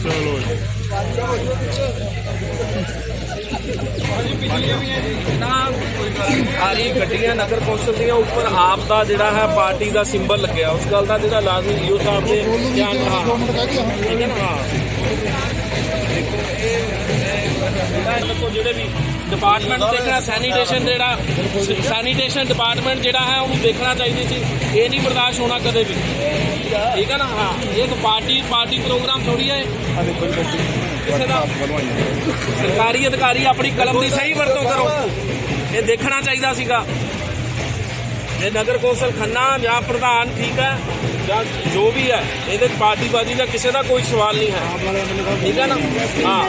ਜੀ ਸਾਰੀ ਗੱਡੀਆਂ ਨਗਰ ਕੌਂਸਲ ਦੀਆਂ ਉੱਪਰ ਆਪ ਦਾ ਜਿਹੜਾ ਹੈ ਪਾਰਟੀ ਦਾ ਸਿੰਬਲ ਲੱਗਿਆ। ਉਸ ਗੱਲ ਦਾ ਜਿਹੜਾ ਲਾਜ਼ਮੀ ਈਓ ਸਾਹਿਬ ਨੇ ਧਿਆਨ ਹਾਂ। ਠੀਕ ਹੈ ਨਾ? ਹਾਂ। ਦੇਖੋ, ਇਹ ਜਿਹੜੇ ਵੀ ਡਿਪਾਰਟਮੈਂਟ ਦੇਖਣਾ ਸੈਨੀਟੇਸ਼ਨ ਜਿਹੜਾ ਸੈਨੀਟੇਸ਼ਨ ਡਿਪਾਰਟਮੈਂਟ ਜਿਹੜਾ ਹੈ, ਉਹਨੂੰ ਦੇਖਣਾ ਚਾਹੀਦੀ ਸੀ। ਇਹ ਨਹੀਂ ਬਰਦਾਸ਼ਤ ਹੋਣਾ ਕਦੇ ਵੀ। ਠੀਕ ਹੈ ਨਾ? ਹਾਂ। ਇਹ ਪਾਰਟੀ ਪਾਰਟੀ ਪ੍ਰੋਗਰਾਮ ਥੋੜੀ ਹੈ ਕਿਸੇ ਦਾ ਸਰਕਾਰੀ ਅਧਿਕਾਰੀ ਆਪਣੀ ਕਲਮ ਦੀ ਸਹੀ ਵਰਤੋਂ ਕਰੋ। ਇਹ ਦੇਖਣਾ ਚਾਹੀਦਾ ਸੀਗਾ। ਇਹ ਨਗਰ ਕੌਂਸਲ ਖੰਨਾ ਜਾਂ ਪ੍ਰਧਾਨ ਠੀਕ ਹੈ ਜਾਂ ਜੋ ਵੀ ਹੈ ਇਹਦੇ ਪਾਰਟੀਬਾਜ਼ੀ ਦਾ ਕਿਸੇ ਦਾ ਕੋਈ ਸਵਾਲ ਨਹੀਂ ਹੈ। ਠੀਕ ਹੈ ਨਾ? ਹਾਂ।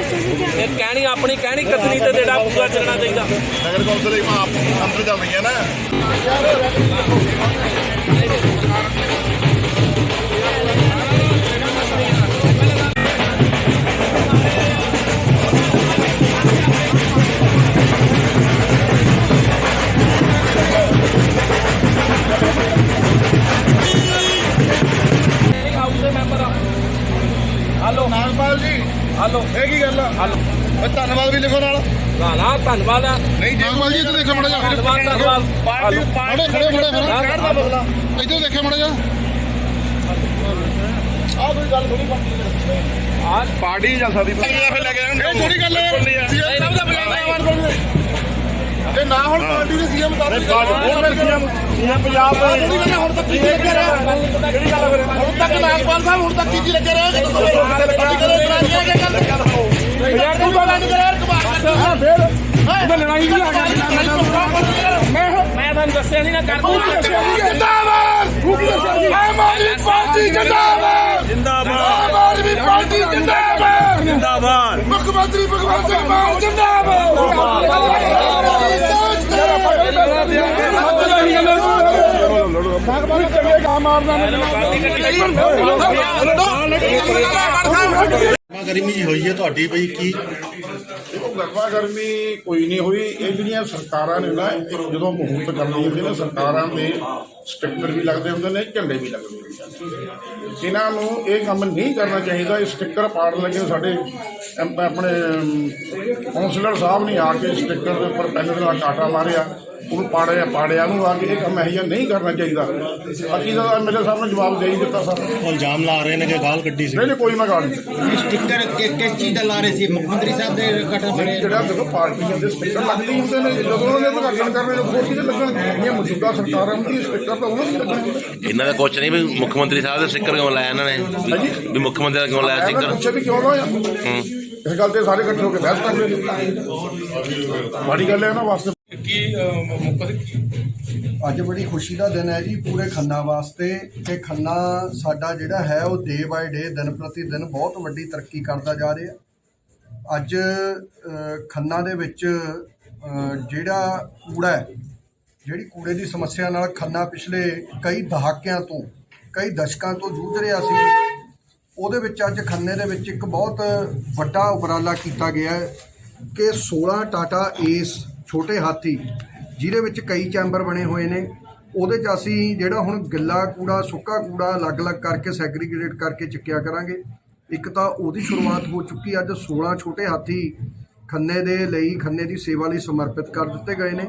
ਇਹ ਕਹਿਣੀ, ਆਪਣੀ ਕਹਿਣੀ ਕਥਨੀ ਤੇ ਜਿਹੜਾ ਪੂਰਾ ਚੱਲਣਾ ਚਾਹੀਦਾ। ਨਗਰ ਕੌਂਸਲ ਹੀ ਆਪ ਅੰਦਰ ਚੱਲ ਰਹੀ ਹੈ ਨਾ। ਧੰਨਵਾਦ ਆ। ਨਹੀਂ ਜੀ ਨਾਗਪਾਲ ਜੀ ਇੱਧਰ ਦੇਖੋ ਮੜਾ ਜਾ ਧੰਨਵਾਦ ਧੰਨਵਾਦ। ਪਾਰਟੀ। ਪਾਰਟੀ ਖੜੇ ਖੜੇ। ਖੜੇ ਸ਼ਹਿਰ ਦਾ ਬਦਲਾ ਇੱਧਰ ਦੇਖਿਓ ਮੜਾ ਜਾ ਆਹ ਕੋਈ ਗੱਲ ਥੋੜੀ ਆ ਪਾਰਟੀ ਜਾਂ ਸਾਡੀ ਫਿਰ ਲੈ ਕੇ ਇਹ ਥੋੜੀ ਗੱਲ ਹੈ। ਸੀਐਮ ਸਾਹਿਬ ਦਾ ਬਿਆਨ ਆਵਾਜ਼ ਬੋਲੀ ਇਹ ਨਾ ਹੁਣ ਪਾਰਟੀ ਦੇ ਸੀਐਮ ਦਾ ਹੁਣ ਫਿਰ ਸੀਐਮ ਸੀਐਮ ਪੰਜਾਬ ਦਾ ਗੱਲ ਹੁਣ ਤੱਕ ਕੀ ਲੱਗੇ ਰਿਹਾ? ਕਿਹੜੀ ਗੱਲ ਫਿਰ ਹੁਣ ਤੱਕ ਨਾਗਪਾਲ ਸਾਹਿਬ ਹੁਣ ਤੱਕ ਕੀ ਕੀ ਲੱਗੇ ਰਿਹਾ? ਦੱਸਿਆ ਨਹੀਂ ਨਾ ਕਰ ਦੂੰ ਜਿੰਦਾਬਾਦ ਆਮ ਆਦਮੀ ਪਾਰਟੀ ਜਿੰਦਾਬਾਦ ਜਿੰਦਾਬਾਦ ਆਮ ਆਦਮੀ ਪਾਰਟੀ ਜਿੰਦਾਬਾਦ ਜਿੰਦਾਬਾਦ ਮੁੱਖ ਮੰਤਰੀ ਭਗਵੰਤ ਸਿੰਘ ਮਾਨ ਜਿੰਦਾਬਾਦ ਗਰਮਾ ਗਰਮੀ ਜੀ ਹੋਈ ਹੈ ਤੁਹਾਡੀ ਬਈ ਕੀ ਦੇਖੋ ਗਰਮੀ ਕੋਈ ਨਹੀਂ ਹੋਈ। ਇਹ ਜਿਹੜੀਆਂ ਸਰਕਾਰਾਂ ਨੇ ਨਾ ਇਹ ਜਦੋਂ ਮੁਹੂਰਤ ਕਰਨੀ ਹੁੰਦੀ ਨਾ, ਸਰਕਾਰਾਂ ਦੇ ਸਟicker ਵੀ ਲੱਗਦੇ ਹੁੰਦੇ ਨੇ, ਝੰਡੇ ਵੀ ਲੱਗਦੇ ਹੁੰਦੇ ਨੇ। ਇਹਨਾਂ ਨੂੰ ਇਹ ਕੰਮ ਨਹੀਂ ਕਰਨਾ ਚਾਹੀਦਾ। ਇਹ ਸਟicker ਪਾੜਨ ਲੱਗੇ ਸਾਡੇ ਆਪਣੇ ਕਾਉਂਸਲਰ ਸਾਹਿਬ ਨੇ ਆ ਕੇ ਸਟicker ਦੇ ਉੱਪਰ ਪੈਨ ਨਾਲ ਕਾਟਾ ਮਾਰਿਆ। ਉਹਨੂੰ ਪਾੜਿਆ ਪਾੜਿਆ ਨੂੰ ਆ ਕੇ ਇਹ ਕੰਮ ਇਹੋ ਜਿਹਾ ਨਹੀਂ ਕਰਨਾ ਚਾਹੀਦਾ। ਬਾਕੀ ਦਾ ਮੇਰੇ ਸਾਹਿਬ ਨੇ ਜਵਾਬ ਦੇ ਹੀ ਦਿੱਤਾ ਸਰ। ਇਲਜ਼ਾਮ ਲਾ ਰਹੇ ਨੇ ਕਿ ਗਾਲ ਕੱਢੀ ਸੀ। ਨਹੀਂ ਨਹੀਂ ਕੋਈ ਮੈਂ ਗੱਲ ਨਹੀਂ ਸਟicker ਕਿਸ ਚੀਜ਼ ਦਾ ਲਾ ਰਹੇ ਸੀ? ਮੁੱਖ ਮੰਤਰੀ ਸਾਹਿਬ ਦੇ ਕਟਰ ਫੜੇ ਜਿਹੜਾ ਦੇਖੋ ਪਾਰਟੀਆਂ ਦੇ ਸਟicker ਲੱਗਦੇ ਹੀ ਹੁੰਦੇ ਨੇ। ਜਦੋਂ ਉਹਨਾਂ ਦੇ ਉਦਘਾਟਨ ਕਰਨੇ ਜਦੋਂ ਹੋਰ ਕਿਤੇ ਲੱਗਣ? ਜਿਹੜੀਆਂ ਮੌਜੂਦਾ ਸਰਕਾਰਾਂ ਦੀ ਸਟicker ਤਾਂ ਉਹਨਾਂ ਦੀ ਲੱਗਣਗੇ ਇਹਨਾਂ ਦਾ ਕੁਛ ਨਹੀਂ ਵੀ ਮੁੱਖ ਮੰਤਰੀ ਸਾਹਿਬ ਦੇ ਸਟicker ਕਿਉਂ ਲਾਇਆ ਇਹਨਾਂ ਨੇ? ਵੀ- ਮੁੱਖ ਮੰਤਰੀ ਦਾ ਕਿਉਂ ਲਾਇਆ ਸਟicker ਪੁੱਛਿਆ ਵੀ ਕਿਉਂ ਲਾਇਆ? ਇਸ ਗੱਲ ਤੇ ਸਾਰੇ ਇਕੱਠੇ ਹੋ ਕੇ ਬਹਿਸ ਕਰ ਰਹੇ ਨੇ ਮਾੜੀ ਗੱਲ ਹੈ ਇਹਨਾਂ ਵਾਸਤੇ ਅੱਜ ਬੜੀ ਖੁਸ਼ੀ ਦਾ ਦਿਨ ਹੈ ਜੀ ਪੂਰੇ ਖੰਨਾ ਵਾਸਤੇ ਕਿ ਖੰਨਾ ਸਾਡਾ ਜਿਹੜਾ ਹੈ ਉਹ ਡੇ ਬਾਏ ਡੇ ਦਿਨ ਪ੍ਰਤੀ ਦਿਨ ਬਹੁਤ ਵੱਡੀ ਤਰੱਕੀ ਕਰਦਾ ਜਾ ਰਿਹਾ। ਅੱਜ ਖੰਨਾ ਦੇ ਵਿੱਚ ਜਿਹੜਾ ਕੂੜਾ ਹੈ, ਜਿਹੜੀ ਕੂੜੇ ਦੀ ਸਮੱਸਿਆ ਨਾਲ ਖੰਨਾ ਪਿਛਲੇ ਕਈ ਦਹਾਕਿਆਂ ਤੋਂ, ਕਈ ਦਸ਼ਕਾਂ ਤੋਂ ਜੂਝ ਰਿਹਾ ਸੀ, ਉਹਦੇ ਵਿੱਚ ਅੱਜ ਖੰਨੇ ਦੇ ਵਿੱਚ ਇੱਕ ਬਹੁਤ ਵੱਡਾ ਉਪਰਾਲਾ ਕੀਤਾ ਗਿਆ ਹੈ ਕਿ 16 ਟਾਟਾ ਏਸ ਛੋਟੇ ਹਾਥੀ, ਜਿਹਦੇ ਵਿੱਚ ਕਈ ਚੈਂਬਰ ਬਣੇ ਹੋਏ ਨੇ। ਉਹਦੇ 'ਚ ਅਸੀਂ ਜਿਹੜਾ ਹੁਣ ਗਿੱਲਾ ਕੂੜਾ, ਸੁੱਕਾ ਕੂੜਾ ਅਲੱਗ-ਅਲੱਗ ਕਰਕੇ ਸੈਗਰੀਗੇਟ ਕਰਕੇ ਚੱਕਿਆ ਕਰਾਂਗੇ। ਇੱਕ ਤਾਂ ਉਹਦੀ ਸ਼ੁਰੂਆਤ ਹੋ ਚੁੱਕੀ ਅੱਜ 16 ਛੋਟੇ ਹਾਥੀ ਖੰਨੇ ਦੇ ਲਈ, ਖੰਨੇ ਦੀ ਸੇਵਾ ਲਈ ਸਮਰਪਿਤ ਕਰ ਦਿੱਤੇ ਗਏ ਨੇ।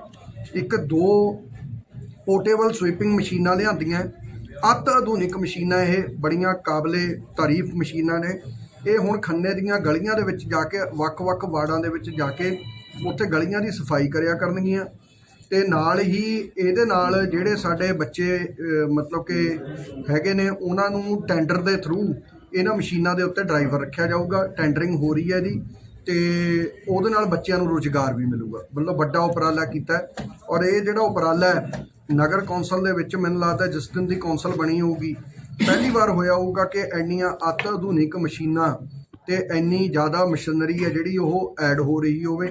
ਇੱਕ, ਦੋ ਪੋਰਟੇਬਲ ਸਵੀਪਿੰਗ ਮਸ਼ੀਨਾਂ ਲਿਆਂਦੀਆਂ। ਅਤ ਆਧੁਨਿਕ ਮਸ਼ੀਨਾਂ ਇਹ, ਬੜੀਆਂ ਕਾਬਲੇ ਤਾਰੀਫ ਮਸ਼ੀਨਾਂ ਨੇ। ਇਹ ਹੁਣ ਖੰਨੇ ਦੀਆਂ ਗਲੀਆਂ ਦੇ ਵਿੱਚ ਜਾ ਕੇ, ਵੱਖ-ਵੱਖ ਵਾਰਡਾਂ ਦੇ ਵਿੱਚ ਜਾ ਕੇ ਉੱਥੇ ਗਲੀਆਂ ਦੀ ਸਫ਼ਾਈ ਕਰਿਆ ਕਰਨਗੀਆਂ ਤੇ ਨਾਲ ਹੀ ਇਹਦੇ ਨਾਲ ਜਿਹੜੇ ਸਾਡੇ ਬੱਚੇ ਮਤਲਬ ਕਿ ਹੈਗੇ ਨੇ, ਉਹਨਾਂ ਨੂੰ ਟੈਂਡਰ ਦੇ ਥਰੂ ਇਹਨਾਂ ਮਸ਼ੀਨਾਂ ਦੇ ਉੱਤੇ ਡਰਾਈਵਰ ਰੱਖਿਆ ਜਾਊਗਾ ਟੈਂਡਰਿੰਗ ਹੋ ਰਹੀ ਹੈ ਜੀ ਤੇ ਉਹਦੇ ਨਾਲ ਬੱਚਿਆਂ ਨੂੰ ਰੋਜ਼ਗਾਰ ਵੀ ਮਿਲੂਗਾ। ਮਤਲਬ ਵੱਡਾ ਉਪਰਾਲਾ ਕੀਤਾ ਔਰ ਇਹ ਜਿਹੜਾ ਉਪਰਾਲਾ ਹੈ, ਨਗਰ ਕੌਂਸਲ ਦੇ ਵਿੱਚ ਮੈਨੂੰ ਲੱਗਦਾ ਜਿਸ ਦਿਨ ਦੀ ਕੌਂਸਲ ਬਣੀ ਹੋਊਗੀ, ਪਹਿਲੀ ਵਾਰ ਹੋਇਆ ਹੋਊਗਾ ਕਿ ਇੰਨੀਆਂ ਅਤਿ ਆਧੁਨਿਕ ਮਸ਼ੀਨਾਂ ਤੇ ਇੰਨੀ ਜ਼ਿਆਦਾ ਮਸ਼ੀਨਰੀ ਹੈ ਜਿਹੜੀ ਉਹ ਐਡ ਹੋ ਰਹੀ ਹੋਵੇ।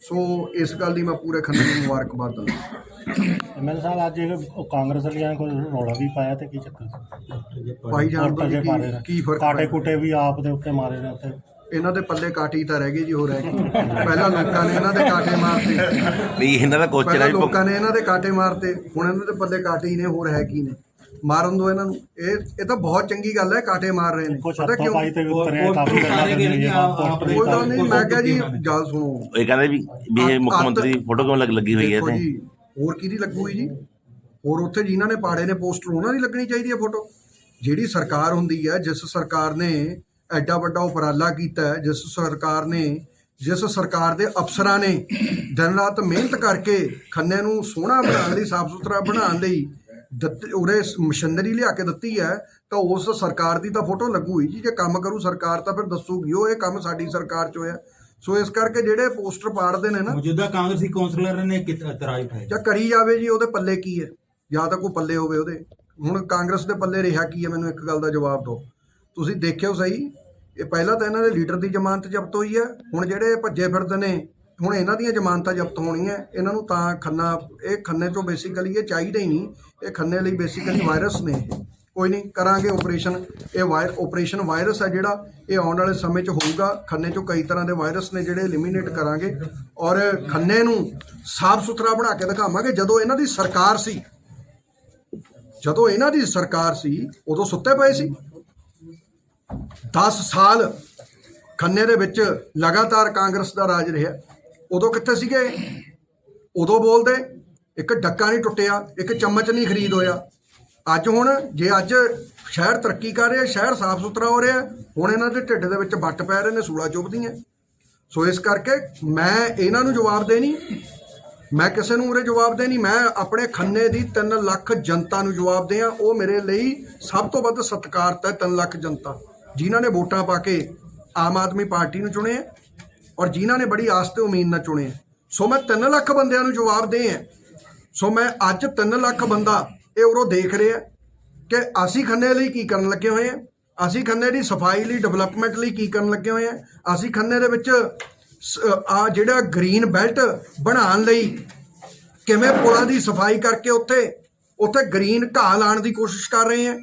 ਸੋ ਇਸ ਗੱਲ ਦੀ ਮੈਂ ਪੂਰੇ ਖੰਨੇ ਨੂੰ ਮੁਬਾਰਕਬਾਦ ਦਿੰਦਾ ਐਮਐਲ ਸਾਹਿਬ ਅੱਜ ਇਹ ਕਾਂਗਰਸ ਵਾਲਿਆਂ ਨੇ ਕੋਈ ਰੌਲਾ ਵੀ ਪਾਇਆ ਤੇ ਕੀ ਚੱਕਰ ਸੀ? ਭਾਈ ਜਾਣ ਵੋਟਾਂ ਦੋ ਦੇ ਮਾਰੇ ਨੇ। ਕੀ ਫ਼ਰਕ ਕਾਟੇ? ਕੁੱਟੇ ਵੀ ਆਪ ਦੇ ਉੱਤੇ ਮਾਰੇ ਨੇ ਉੱਤੇ। ਇਹਨਾਂ ਦੇ ਪੱਲੇ ਕਾਟੀ ਤਾਂ ਰਹਿ ਗਏ ਜੀ ਹੋ ਰਹਿ ਗਏ ਪਹਿਲਾਂ ਲੋਕਾਂ ਨੇ ਇਹਨਾਂ ਦੇ ਕਾਟੇ ਮਾਰਤੇ। ਵੀ ਇਹਨਾਂ ਦਾ ਕੁਐਸਚਨ ਹੈ ਪਹਿਲਾਂ ਵੀ ਲੋਕਾਂ ਨੇ ਇਹਨਾਂ ਦੇ ਕਾਟੇ ਮਾਰਤੇ। ਹੁਣ ਇਹਨਾਂ ਦੇ ਪੱਲੇ ਕਾਟੇ ਹੀ ਨੇ ਹੋਰ ਹੈ ਕੀ ਨੇ। ਮਾਰਨ ਦੋ ਇਹਨਾਂ ਨੂੰ। ਇਹ ਇਹ ਤਾਂ ਬਹੁਤ ਚੰਗੀ ਗੱਲ ਹੈ ਕਾਟੇ ਮਾਰ ਰਹੇ ਨੇ। ਪਤਾ ਕਿਉਂ? ਪਾਈ ਤੇ ਵੀ ਉਤਰਿਆ ਕਾਫੀ ਗੱਲਾਂ ਕਰਨੀਆਂ ਕੋਈ ਗੱਲ ਨਹੀਂ ਮੈਂ ਕਿਹਾ ਜੀ ਗੱਲ ਸੁਣੋ। ਇਹ ਕਹਿੰਦੇ ਵੀ ਵੀ ਇਹ ਮੁੱਖ ਮੰਤਰੀ ਦੀ ਫੋਟੋ ਕਿਉਂ ਲੱਗ- ਹੋਈ ਹੈ ਤੇ ਹੋਰ ਕਿਹਦੀ ਲੱਗੂਗੀ ਜੀ? ਹੋਰ ਉੱਥੇ ਜਿਨ੍ਹਾਂ ਨੇ ਪਾੜੇ ਨੇ ਪੋਸਟਰ ਉਹਨਾਂ ਦੀ ਲੱਗਣੀ ਚਾਹੀਦੀ ਹੈ ਫੋਟੋ ਜਿਹੜੀ ਸਰਕਾਰ ਹੁੰਦੀ ਹੈ ਜਿਸ ਸਰਕਾਰ ਨੇ ਐਡਾ ਵੱਡਾ ਉਪਰਾਲਾ ਕੀਤਾ ਹੈ ਜਿਸ ਸਰਕਾਰ ਨੇ ਜਿਸ ਸਰਕਾਰ ਦੇ ਅਫਸਰਾਂ ਨੇ ਦਿਨ ਰਾਤ ਮਿਹਨਤ ਕਰਕੇ ਖੰਨੇ ਨੂੰ ਸੋਹਣਾ ਬਣਾਉਣ ਲਈ ਸਾਫ਼ ਸੁਥਰਾ ਬਣਾਉਣ ਲਈ ਉਰੇ ਮਸ਼ੀਨਰੀ ਲਿਆ ਕੇ ਦਿੱਤੀ ਹੈ ਤਾਂ ਉਸ ਸਰਕਾਰ ਦੀ ਤਾਂ ਫੋਟੋ ਲੱਗੂਗੀ ਜੀ ਜੇ ਕੰਮ ਕਰੂ ਸਰਕਾਰ ਤਾਂ ਫਿਰ ਦੱਸੂਗੀ ਉਹ ਇਹ ਕੰਮ ਸਾਡੀ ਸਰਕਾਰ 'ਚ ਹੋਇਆ ਸੋ ਇਸ ਕਰਕੇ ਜਿਹੜੇ ਪੋਸਟਰ ਪਾੜਦੇ ਨੇ ਨਾ ਮੌਜੂਦਾ ਕਾਂਗਰਸੀ ਕੌਂਸਲਰ ਨੇ ਇਤਰਾਜ਼ ਉਠਾਇਆ ਜਾਂ ਕਰੀ ਜਾਵੇ ਜੀ ਉਹਦੇ ਪੱਲੇ ਕੀ ਹੈ? ਜਾਂ ਤਾਂ ਕੋਈ ਪੱਲੇ ਹੋਵੇ ਉਹਦੇ। ਹੁਣ ਕਾਂਗਰਸ ਦੇ ਪੱਲੇ ਰਿਹਾ ਕੀ ਹੈ? ਮੈਨੂੰ ਇੱਕ ਗੱਲ ਦਾ ਜਵਾਬ ਦਿਓ। ਤੁਸੀਂ ਦੇਖਿਓ ਸਹੀ ਇਹ ਪਹਿਲਾਂ ਤਾਂ ਇਹਨਾਂ ਦੇ ਲੀਡਰ ਦੀ ਜ਼ਮਾਨਤ ਜ਼ਬਤ ਹੋਈ ਹੈ ਹੁਣ ਜਿਹੜੇ ਭੱਜੇ ਫਿਰਦੇ ਨੇ ਹੁਣ ਇਹਨਾਂ ਦੀਆਂ ਜ਼ਮਾਨਤਾਂ ਜ਼ਬਤ ਹੋਣੀਆਂ, ਇਹਨਾਂ ਨੂੰ ਤਾਂ ਖੰਨਾ, ਇਹ ਖੰਨੇ ਤੋਂ ਬੇਸਿਕਲੀ ਇਹ ਚਾਹੀਦਾ ਹੀ ਨਹੀਂ, ਇਹ ਖੰਨੇ ਲਈ ਬੇਸਿਕਲੀ ਵਾਇਰਸ ਨੇ ਕੋਈ ਨਹੀਂ, ਕਰਾਂਗੇ ਆਪਰੇਸ਼ਨ ਇਹ ਵਾਇਰ ਆਪਰੇਸ਼ਨ ਵਾਇਰਸ ਹੈ ਜਿਹੜਾ, ਇਹ ਆਉਣ ਵਾਲੇ ਸਮੇਂ 'ਚ ਹੋਊਗਾ। ਖੰਨੇ 'ਚੋਂ ਕਈ ਤਰ੍ਹਾਂ ਦੇ ਵਾਇਰਸ ਨੇ ਜਿਹੜੇ ਐਲੀਮੀਨੇਟ ਕਰਾਂਗੇ। ਔਰ ਖੰਨੇ ਨੂੰ ਸਾਫ਼ ਸੁਥਰਾ ਬਣਾ ਕੇ ਦਿਖਾਵਾਂਗੇ। ਜਦੋਂ ਇਹਨਾਂ ਦੀ ਸਰਕਾਰ ਸੀ, ਜਦੋਂ ਇਹਨਾਂ ਦੀ ਸਰਕਾਰ ਸੀ, ਉਦੋਂ ਸੁੱਤੇ ਪਏ ਸੀ। 10 ਸਾਲ ਖੰਨੇ ਦੇ ਵਿੱਚ ਲਗਾਤਾਰ ਕਾਂਗਰਸ ਦਾ ਰਾਜ ਰਿਹਾ। ਉਦੋਂ ਕਿੱਥੇ ਸੀਗੇ? ਉਦੋਂ ਬੋਲਦੇ, ਇੱਕ ਡੱਕਾ ਨਹੀਂ ਟੁੱਟਿਆ, ਇੱਕ ਚਮਚ ਨਹੀਂ ਖਰੀਦ ਹੋਇਆ। ਅੱਜ ਹੁਣ ਜੇ ਅੱਜ ਸ਼ਹਿਰ ਤਰੱਕੀ ਕਰ ਰਿਹਾ, ਸ਼ਹਿਰ ਸਾਫ਼ ਸੁਥਰਾ ਹੋ ਰਿਹਾ, ਹੁਣ ਇਹਨਾਂ ਦੇ ਢਿੱਡ ਦੇ ਵਿੱਚ ਵੱਟ ਪੈ ਰਹੇ ਨੇ, ਸੂਲਾ ਚੁੱਭਦੀਆਂ। ਸੋ ਇਸ ਕਰਕੇ ਮੈਂ ਇਹਨਾਂ ਨੂੰ ਜਵਾਬ ਦੇ ਨਹੀਂ, ਮੈਂ ਕਿਸੇ ਨੂੰ ਉਰੇ ਜਵਾਬ ਦੇ ਨਹੀਂ, ਮੈਂ ਆਪਣੇ ਖੰਨੇ ਦੀ 3 ਲੱਖ ਜਨਤਾ ਨੂੰ ਜਵਾਬ ਦੇ ਆ ਉਹ ਮੇਰੇ ਲਈ ਸਭ ਤੋਂ ਵੱਧ ਸਤਿਕਾਰਤ ਹੈ 3 ਲੱਖ ਜਨਤਾ, ਜਿਨ੍ਹਾਂ ਨੇ ਵੋਟਾਂ ਪਾ ਕੇ ਆਮ ਆਦਮੀ ਪਾਰਟੀ ਨੂੰ ਚੁਣਿਆ। ਔਰ ਜਿਨ੍ਹਾਂ ਨੇ ਬੜੀ ਆਸ ਤੇ ਉਮੀਦ ਨਾਲ ਚੁਣਿਆ ਸੋ ਮੈਂ 3 ਲੱਖ ਬੰਦਿਆਂ ਨੂੰ ਜਵਾਬ ਦੇ ਆ। ਸੋ ਮੈਂ ਅੱਜ 3 ਲੱਖ ਬੰਦਾ ਇਹ ਉਰੋਂ ਦੇਖ ਰਿਹਾ ਕਿ ਅਸੀਂ ਖੰਨੇ ਲਈ ਕੀ ਕਰਨ ਲੱਗੇ ਹੋਏ ਆ। ਅਸੀਂ ਖੰਨੇ ਦੀ ਸਫ਼ਾਈ ਲਈ, ਡਿਵੈਲਪਮੈਂਟ ਲਈ ਕੀ ਕਰਨ ਲੱਗੇ ਹੋਏ ਆ। ਅਸੀਂ ਖੰਨੇ ਦੇ ਵਿੱਚ ਆ ਜਿਹੜਾ ਗ੍ਰੀਨ ਬੈਲਟ ਬਣਾਉਣ ਲਈ ਕਿਵੇਂ ਪੁਲਾਂ ਦੀ ਸਫ਼ਾਈ ਕਰਕੇ ਉੱਥੇ ਉੱਥੇ ਗ੍ਰੀਨ ਘਾਹ ਲਾਉਣ ਦੀ ਕੋਸ਼ਿਸ਼ ਕਰ ਰਹੇ ਆ।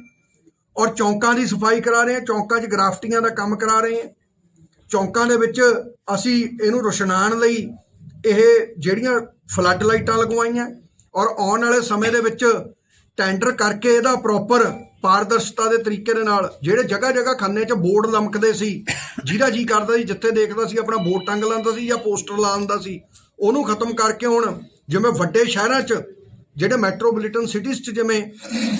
ਔਰ ਚੌਂਕਾਂ ਦੀ ਸਫ਼ਾਈ ਕਰਾ ਰਹੇ ਆ। ਚੌਂਕਾਂ 'ਚ ਗ੍ਰਾਫਟੀਆਂ ਦਾ ਕੰਮ ਕਰਾ ਰਹੇ ਆ। ਚੌਂਕਾਂ ਦੇ ਵਿੱਚ ਅਸੀਂ ਇਹਨੂੰ ਰੋਸ਼ਨਾਨ ਲਈ ਇਹ ਜਿਹੜੀਆਂ ਫਲੱਡ ਲਾਈਟਾਂ ਲਗਵਾਈਆਂ ਔਰ ਆਉਣ ਵਾਲੇ ਸਮੇਂ ਦੇ ਵਿੱਚ ਟੈਂਡਰ ਕਰਕੇ ਇਹਦਾ ਪ੍ਰੋਪਰ ਪਾਰਦਰਸ਼ਤਾ ਦੇ ਤਰੀਕੇ ਦੇ ਨਾਲ ਜਿਹੜੇ ਜਗ੍ਹਾ ਜਗ੍ਹਾ ਖੰਨੇ 'ਚ ਬੋਰਡ ਲਮਕਦੇ ਸੀ, ਜਿਹਦਾ ਜੀ ਕਰਦਾ ਸੀ, ਜਿੱਥੇ ਦੇਖਦਾ ਸੀ, ਆਪਣਾ ਬੋਰਡ ਟੰਗ ਲਾਉਂਦਾ ਸੀ ਜਾਂ ਪੋਸਟਰ ਲਾ ਦਿੰਦਾ ਸੀ, ਉਹਨੂੰ ਖਤਮ ਕਰਕੇ ਹੁਣ ਜਿਵੇਂ ਵੱਡੇ ਸ਼ਹਿਰਾਂ 'ਚ, ਜਿਹੜੇ ਮੈਟਰੋਪੋਲੀਟਨ ਸਿਟੀਜ਼ 'ਚ ਜਿਵੇਂ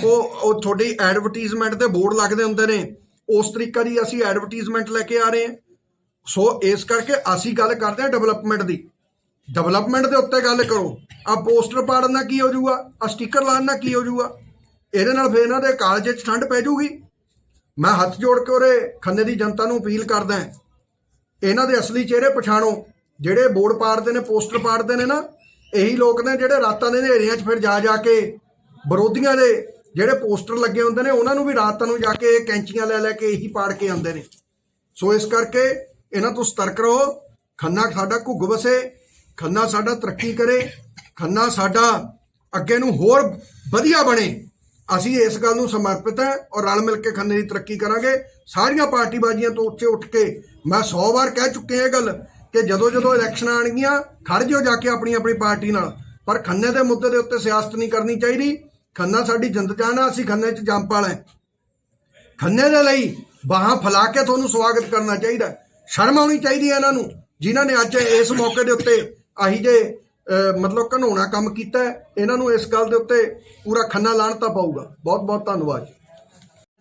ਉਹ ਉਹ ਤੁਹਾਡੀ ਐਡਵਰਟਾਈਜ਼ਮੈਂਟ ਤੇ ਬੋਰਡ ਲੱਗਦੇ ਹੁੰਦੇ ਨੇ, ਉਸ ਤਰੀਕਾ ਦੀ ਅਸੀਂ ਐਡਵਰਟਾਈਜ਼ਮੈਂਟ ਲੈ ਕੇ ਆ ਰਹੇ ਹਾਂ। ਸੋ ਇਸ ਕਰਕੇ ਅਸੀਂ ਗੱਲ ਕਰਦੇ ਹਾਂ ਡਿਵੈਲਪਮੈਂਟ ਦੀ। ਡਿਵੈਲਪਮੈਂਟ ਦੇ ਉੱਤੇ ਗੱਲ ਕਰੋ। ਆ ਪੋਸਟਰ ਪਾੜਨ ਨਾਲ ਕੀ ਹੋ ਜਾਊਗਾ? ਆ ਸਟicker ਲਾਉਣ ਨਾਲ ਕੀ ਹੋ ਜਾਊਗਾ? ਇਹਦੇ ਨਾਲ ਫੇਰ ਇਹਨਾਂ ਦੇ ਕਾਲਜ 'ਚ ਠੰਡ ਪੈ ਜਾਊਗੀ। ਮੈਂ ਹੱਥ ਜੋੜ ਕੇ ਉਹਰੇ ਖੰਨੇ ਦੀ ਜਨਤਾ ਨੂੰ ਅਪੀਲ ਕਰਦਾ ਇਹਨਾਂ ਦੇ ਅਸਲੀ ਚਿਹਰੇ ਪਛਾਣੋ। ਜਿਹੜੇ ਬੋਰਡ ਪਾੜਦੇ ਨੇ ਪੋਸਟਰ ਪਾੜਦੇ ਨੇ ਨਾ, ਇਹੀ ਲੋਕ ਨੇ ਜਿਹੜੇ ਰਾਤਾਂ ਦੇ ਹਨੇਰਿਆਂ 'ਚ ਫਿਰ ਜਾ ਜਾ ਕੇ ਵਿਰੋਧੀਆਂ ਦੇ ਜਿਹੜੇ ਪੋਸਟਰ ਲੱਗੇ ਹੁੰਦੇ ਨੇ, ਉਹਨਾਂ ਨੂੰ ਵੀ ਰਾਤਾਂ ਨੂੰ ਜਾ ਕੇ ਕੈਂਚੀਆਂ ਲੈ ਲੈ ਕੇ ਇਹੀ ਪਾੜ ਕੇ ਆਉਂਦੇ ਨੇ। ਸੋ ਇਸ ਕਰਕੇ ਇਹਨਾਂ ਤੋਂ ਸਤਰਕ ਰਹੋ। ਖੰਨਾ ਸਾਡਾ ਘੁੱਗ ਵਸੇ, ਖੰਨਾ ਸਾਡਾ ਤਰੱਕੀ ਕਰੇ, ਖੰਨਾ ਸਾਡਾ ਅੱਗੇ ਨੂੰ ਹੋਰ ਵਧੀਆ ਬਣੇ। ਅਸੀਂ ਇਸ ਗੱਲ ਨੂੰ ਸਮਰਪਿਤ ਹੈ ਔਰ ਰਲ ਮਿਲ ਕੇ ਖੰਨੇ ਦੀ ਤਰੱਕੀ ਕਰਾਂਗੇ। ਸਾਰੀਆਂ ਪਾਰਟੀ ਬਾਜ਼ੀਆਂ ਤੋਂ ਉੱਚੇ ਉੱਠ ਕੇ ਮੈਂ 100 ਵਾਰ ਕਹਿ ਚੁੱਕੇ ਇਹ ਗੱਲ ਕਿ ਜਦੋਂ ਜਦੋਂ ਇਲੈਕਸ਼ਨਾਂ ਆਣਗੀਆਂ ਖੜ ਜਿਓ ਜਾ ਕੇ ਆਪਣੀ ਆਪਣੀ ਪਾਰਟੀ ਨਾਲ। ਪਰ ਖੰਨੇ ਦੇ ਮੁੱਦੇ ਦੇ ਉੱਤੇ ਸਿਆਸਤ ਨਹੀਂ ਕਰਨੀ ਚਾਹੀਦੀ। ਖੰਨਾ ਸਾਡੀ ਜਿੰਦ ਜਾਨ ਆ ਅਸੀਂ ਖੰਨੇ 'ਚ ਜੰਮ ਪਾਲਾ ਖੰਨੇ ਦੇ ਲਈ ਬਾਹਾਂ ਫੈਲਾ ਕੇ ਤੁਹਾਨੂੰ ਸਵਾਗਤ ਕਰਨਾ ਚਾਹੀਦਾ ਸ਼ਰਮ ਆਉਣੀ ਚਾਹੀਦੀ ਹੈ ਇਹਨਾਂ ਨੂੰ ਜਿਨ੍ਹਾਂ ਨੇ ਅੱਜ ਇਸ ਮੌਕੇ ਦੇ ਉੱਤੇ ਆਹੀ ਜੇ ਮਤਲਬ ਘਨੋਣਾ ਕੰਮ ਕੀਤਾ। ਇਹਨਾਂ ਨੂੰ ਇਸ ਗੱਲ ਦੇ ਉੱਤੇ ਪੂਰਾ ਖੰਨਾ ਲਾਣ ਤਾਂ ਪਾਊਗਾ। ਬਹੁਤ ਬਹੁਤ ਧੰਨਵਾਦ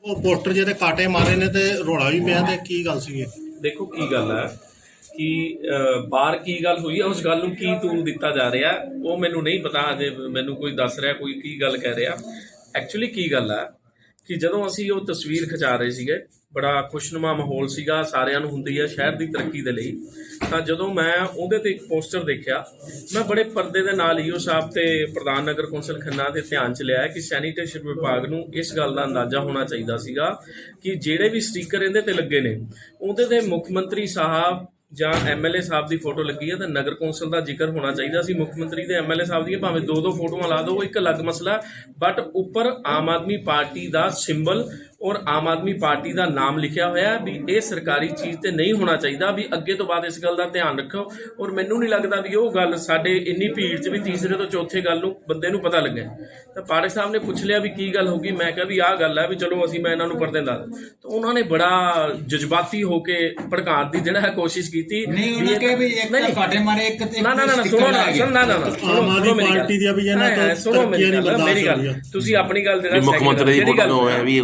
ਉਹ ਪੋਸਟਰ ਜਿਹਦੇ ਕਾਟੇ ਮਾਰੇ ਨੇ ਤੇ ਰੌਲਾ ਵੀ ਪਿਆ ਤੇ ਕੀ ਗੱਲ ਸੀ ਇਹ ਦੇਖੋ ਕੀ ਗੱਲ ਹੈ ਕਿ ਬਾਹਰ ਕੀ ਗੱਲ ਹੋਈ ਹੈ ਉਸ ਗੱਲ ਨੂੰ ਕੀ ਤੂਲ ਦਿੱਤਾ ਜਾ ਰਿਹਾ ਉਹ ਮੈਨੂੰ ਨਹੀਂ ਪਤਾ ਅਜੇ ਮੈਨੂੰ ਕੋਈ ਦੱਸ ਰਿਹਾ ਕੋਈ ਕੀ ਗੱਲ ਕਹਿ ਰਿਹਾ। ਐਕਚੁਅਲੀ ਕੀ ਗੱਲ ਹੈ ਕਿ ਜਦੋਂ ਅਸੀਂ ਉਹ ਤਸਵੀਰ ਖਿਚਾ ਰਹੇ ਸੀਗੇ ਬੜਾ ਖੁਸ਼ਨੁਮਾ ਮਾਹੌਲ ਸੀਗਾ, ਸਾਰਿਆਂ ਨੂੰ ਹੁੰਦੀ ਹੈ ਸ਼ਹਿਰ ਦੀ ਤਰੱਕੀ ਦੇ ਲਈ। ਤਾਂ ਜਦੋਂ ਮੈਂ ਉਹਦੇ ਤੇ ਇੱਕ ਪੋਸਟਰ ਦੇਖਿਆ, ਮੈਂ ਬੜੇ ਪਰਦੇ ਦੇ ਨਾਲ ਈਓ ਸਾਹਿਬ ਤੇ ਪ੍ਰਧਾਨ ਨਗਰ ਕੌਂਸਲ ਖੰਨਾ ਦੇ ਧਿਆਨ ਚ ਲਿਆ ਕਿ ਸੈਨੀਟੇਸ਼ਨ ਵਿਭਾਗ ਨੂੰ ਇਸ ਗੱਲ ਦਾ ਅੰਦਾਜ਼ਾ ਹੋਣਾ ਚਾਹੀਦਾ ਸੀਗਾ ਕਿ ਜਿਹੜੇ ਵੀ ਸਟicker ਇਹਦੇ ਤੇ ਲੱਗੇ ਨੇ, ਉਹਦੇ ਤੇ ਮੁੱਖ ਮੰਤਰੀ ਸਾਹਿਬ ਜਾਂ ਐਮਐਲਏ ਸਾਹਿਬ ਦੀ ਫੋਟੋ ਲੱਗੀ ਹੈ ਤਾਂ ਨਗਰ ਕੌਂਸਲ ਦਾ ਜ਼ਿਕਰ ਹੋਣਾ ਚਾਹੀਦਾ ਸੀ। ਮੁੱਖ ਮੰਤਰੀ ਤੇ ਐਮਐਲਏ ਸਾਹਿਬ ਦੀਆਂ ਭਾਵੇਂ ਦੋ ਦੋ ਫੋਟੋਆਂ ਲਾ ਦਿਓ ਇੱਕ ਅਲੱਗ ਮਸਲਾ ਬਟ ਉੱਪਰ ਆਮ ਆਦਮੀ ਪਾਰਟੀ ਦਾ ਸਿੰਬਲ ਔਰ ਆਮ ਆਦਮੀ ਪਾਰਟੀ ਦਾ ਨਾਮ ਲਿਖਿਆ ਹੋਇਆ ਵੀ ਇਹ ਸਰਕਾਰੀ ਚੀਜ਼ ਤੇ ਨਹੀਂ ਹੋਣਾ ਚਾਹੀਦਾ ਵੀ ਅੱਗੇ ਤੋਂ ਬਾਅਦ ਇਸ ਗੱਲ ਦਾ ਧਿਆਨ ਰੱਖੋ ਔਰ ਮੈਨੂੰ ਨਹੀਂ ਲੱਗਦਾ ਵੀ ਉਹ ਗੱਲ ਸਾਡੇ ਇੰਨੀ ਭੀੜ 'ਚ ਵੀ ਤੀਸਰੇ ਤੋਂ ਚੌਥੇ ਗੱਲ ਨੂੰ ਬੰਦੇ ਨੂੰ ਪਤਾ ਲੱਗਿਆ ਤਾਂ ਪਾਰਕ ਸਾਹਿਬ ਨੇ ਪੁੱਛ ਲਿਆ ਵੀ ਕੀ ਗੱਲ ਹੋ ਗਈ ਮੈਂ ਕਿਹਾ ਵੀ ਆਹ ਗੱਲ ਹੈ ਵੀ ਚਲੋ ਅਸੀਂ ਮੈਂ ਇਹਨਾਂ ਨੂੰ ਪਰਦੇ ਦਿੰਦਾ। ਤਾਂ ਉਹਨਾਂ ਨੇ ਬੜਾ ਜਜ਼ਬਾਤੀ ਹੋ ਕੇ ਭੜਕਾਉਣ ਦੀ ਜਿਹੜਾ ਹੈ ਕੋਸ਼ਿਸ਼ ਕੀਤੀ ਨਹੀਂ ਉਹਨਾਂ ਕੇ ਵੀ ਇੱਕ। ਤੁਹਾਡੇ ਮਾਰੇ ਇੱਕ ਤੇ ਨਾ ਨਾ ਨਾ ਸੁਣੋ ਨਾ ਸੁਣੋ ਨਾ ਨਾ ਆਮ ਆਦਮੀ। ਪਾਰਟੀ ਵੀ ਇਹਨਾਂ ਤੋਂ ਸੁਣੋ ਮੇਰੀ ਗੱਲ। ਤੁਸੀਂ ਆਪਣੀ ਗੱਲ ਮੁੱਖ ਮੰਤਰੀ ਦੀ ਹੈ ਵੀ ਇਹ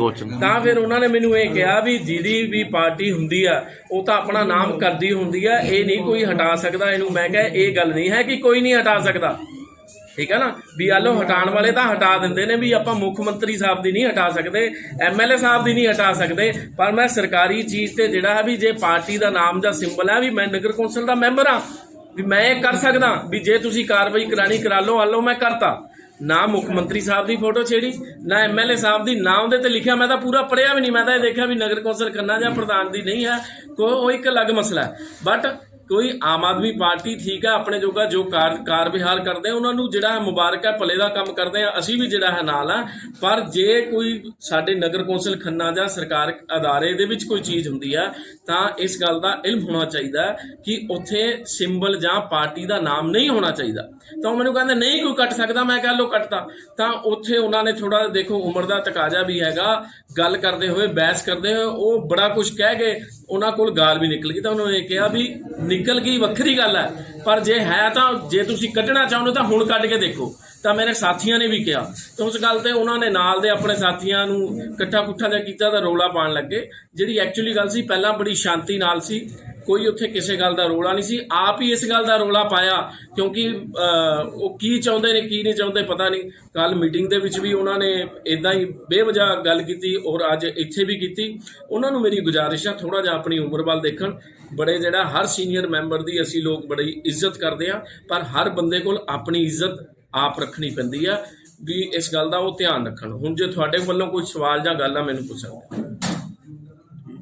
ਤਾਂ ਫਿਰ ਉਹਨਾਂ ਨੇ ਮੈਨੂੰ ਇਹ ਕਿਹਾ ਵੀ ਜਿਹਦੀ ਵੀ ਪਾਰਟੀ ਹੁੰਦੀ ਆ, ਉਹ ਤਾਂ ਆਪਣਾ ਨਾਮ ਕਰਦੀ ਹੁੰਦੀ ਆ, ਇਹ ਨਹੀਂ ਕੋਈ ਹਟਾ ਸਕਦਾ ਇਹਨੂੰ। ਮੈਂ ਕਿਹਾ, ਇਹ ਗੱਲ ਨਹੀਂ ਹੈ ਕਿ ਕੋਈ ਨਹੀਂ ਹਟਾ ਸਕਦਾ। ਠੀਕ ਹੈ ਨਾ? ਵੀ ਆਲੋ ਹਟਾਉਣ ਵਾਲੇ ਤਾਂ ਹਟਾ ਦਿੰਦੇ ਨੇ ਵੀ ਆਪਾਂ ਮੁੱਖ ਮੰਤਰੀ ਸਾਹਿਬ ਦੀ ਨਹੀਂ ਹਟਾ ਸਕਦੇ ਐਮਐਲਏ ਸਾਹਿਬ ਦੀ ਨਹੀਂ ਹਟਾ ਸਕਦੇ, ਪਰ ਮੈਂ ਸਰਕਾਰੀ ਚੀਜ਼ ਤੇ ਜਿਹੜਾ ਹੈ ਵੀ ਜੇ ਪਾਰਟੀ ਦਾ ਨਾਮ ਜਾਂ ਸਿੰਬਲ ਹੈ ਵੀ ਮੈਂ ਨਗਰ ਕੌਂਸਲ ਦਾ ਮੈਂਬਰ ਆ ਵੀ ਮੈਂ ਇਹ ਕਰ ਸਕਦਾ, ਵੀ ਜੇ ਤੁਸੀਂ ਕਾਰਵਾਈ ਕਰਾਣੀ ਕਰਾ ਲਓ, ਆਲੋ ਮੈਂ ਕਰਤਾ। ਨਾ ਮੁੱਖ ਮੰਤਰੀ ਸਾਹਿਬ ਦੀ ਫੋਟੋ ਛੇੜੀ, ਨਾ ਐਮਐਲਏ ਸਾਹਿਬ ਦੀ, ਨਾ ਉਹਦੇ ਤੇ ਲਿਖਿਆ, ਮੈਂ ਤਾਂ ਪੂਰਾ ਪੜਿਆ ਵੀ ਨਹੀਂ, ਮੈਂ ਤਾਂ ਇਹ ਦੇਖਿਆ ਵੀ ਨਗਰ ਕੌਂਸਲ ਖੰਨਾ ਜਾਂ ਪ੍ਰਧਾਨ ਦੀ ਨਹੀਂ ਹੈ, ਕੋ ਉਹ ਇੱਕ ਅਲੱਗ ਮਸਲਾ ਹੈ। ਬਟ ਕੋਈ ਆਮ ਆਦਮੀ ਪਾਰਟੀ ਠੀਕ ਹੈ ਆਪਣੇ ਜੋਗਾ ਜੋ ਕਾਰ ਕਾਰ ਵਿਹਾਰ ਕਰਦੇ ਉਹਨਾਂ ਨੂੰ ਜਿਹੜਾ ਹੈ ਮੁਬਾਰਕ ਹੈ, ਭਲੇ ਦਾ ਕੰਮ ਕਰਦੇ ਆ, ਅਸੀਂ ਵੀ ਜਿਹੜਾ ਹੈ ਨਾਲ ਆ। ਪਰ ਜੇ ਕੋਈ ਸਾਡੇ ਨਗਰ ਕੌਂਸਲ ਖੰਨਾ ਜਾਂ ਸਰਕਾਰ ਅਦਾਰੇ ਦੇ ਵਿੱਚ ਕੋਈ ਚੀਜ਼ ਹੁੰਦੀ ਆ, ਤਾਂ ਇਸ ਗੱਲ ਦਾ ਇਲਮ ਹੋਣਾ ਚਾਹੀਦਾ ਕਿ ਉੱਥੇ ਸਿੰਬਲ ਜਾਂ ਪਾਰਟੀ ਦਾ ਨਾਮ ਨਹੀਂ ਹੋਣਾ ਚਾਹੀਦਾ। ਤਾਂ ਉਹ ਮੈਨੂੰ ਕਹਿੰਦੇ, ਨਹੀਂ, ਕੋਈ ਕੱਟ ਸਕਦਾ, ਮੈਂ ਕਹ ਲੋ ਕੱਟਤਾ। ਤਾਂ ਉੱਥੇ ਉਹਨਾਂ ਨੇ ਥੋੜਾ ਦੇਖੋ, ਉਮਰ ਦਾ ਤਕਾਜ਼ਾ ਵੀ ਹੈਗਾ, ਗੱਲ ਕਰਦੇ ਹੋਏ, ਬਹਿਸ ਕਰਦੇ ਹੋਏ, ਉਹ ਬੜਾ ਕੁਝ ਕਹਿ ਗਏ ਉਹਨਾਂ ਕੋਲ ਗਾਲ ਵੀ ਨਿਕਲ ਗਈ। ਤਾਂ ਉਹਨਾਂ ਨੇ ਕਿਹਾ ਵੀ ਨਿਕਲ ਗਈ, ਵੱਖਰੀ ਗੱਲ ਹੈ। ਪਰ ਜੇ ਹੈ ਤਾਂ, ਜੇ ਤੁਸੀਂ ਕੱਢਣਾ ਚਾਹੁੰਦੇ ਹੋ ਤਾਂ ਹੁਣ ਕੱਢ ਕੇ ਦੇਖੋ। ਤਾਂ ਮੇਰੇ ਸਾਥੀਆਂ ਨੇ ਵੀ ਕਿਹਾ। ਤਾਂ ਉਸ ਗੱਲ ਤੇ ਉਹਨਾਂ ਨੇ ਨਾਲ ਦੇ ਆਪਣੇ ਸਾਥੀਆਂ ਨੂੰ ਇਕੱਠਾ ਕੁੱਠਾ ਜਿਹਾ ਕੀਤਾ ਤਾਂ ਰੋਲਾ ਪਾਉਣ ਲੱਗੇ। ਜਿਹੜੀ ਐਕਚੁਅਲੀ ਗੱਲ ਸੀ, ਪਹਿਲਾਂ ਬੜੀ ਸ਼ਾਂਤੀ ਨਾਲ ਸੀ। ਕੋਈ ਉੱਥੇ ਕਿਸੇ ਗੱਲ ਦਾ ਰੋਲਾ ਨਹੀਂ ਸੀ। ਆਪ ਹੀ ਇਸ ਗੱਲ ਦਾ ਰੋਲਾ ਪਾਇਆ, ਕਿਉਂਕਿ ਉਹ ਕੀ ਚਾਹੁੰਦੇ ਨੇ, ਕੀ ਨਹੀਂ ਚਾਹੁੰਦੇ ਪਤਾ ਨਹੀਂ। ਕੱਲ ਮੀਟਿੰਗ ਦੇ ਵਿੱਚ ਵੀ ਉਹਨਾਂ ਨੇ ਇਦਾਂ ਹੀ ਬੇਵਜ੍ਹਾ ਗੱਲ ਕੀਤੀ ਔਰ ਅੱਜ ਇੱਥੇ ਵੀ ਕੀਤੀ। ਉਹਨਾਂ ਨੂੰ ਮੇਰੀ ਗੁਜ਼ਾਰਿਸ਼ ਆ ਥੋੜਾ ਜਿਹਾ ਆਪਣੀ ਉਮਰ ਵੱਲ ਦੇਖਣ। ਬੜੇ ਜਿਹੜਾ ਹਰ ਸੀਨੀਅਰ ਮੈਂਬਰ ਦੀ ਅਸੀਂ ਲੋਕ ਬੜੀ ਇੱਜ਼ਤ ਕਰਦੇ ਆ ਪਰ ਹਰ ਬੰਦੇ ਕੋਲ ਆਪਣੀ ਇੱਜ਼ਤ ਆਪ ਰੱਖਣੀ ਪੈਂਦੀ ਆ ਵੀ ਇਸ ਗੱਲ ਦਾ ਉਹ ਧਿਆਨ ਰੱਖਣ। ਹੁਣ ਜੇ ਤੁਹਾਡੇ ਵੱਲੋਂ ਕੋਈ ਸਵਾਲ ਜਾਂ ਗੱਲ ਆ, ਮੈਨੂੰ ਪੁੱਛ ਸਕਦੇ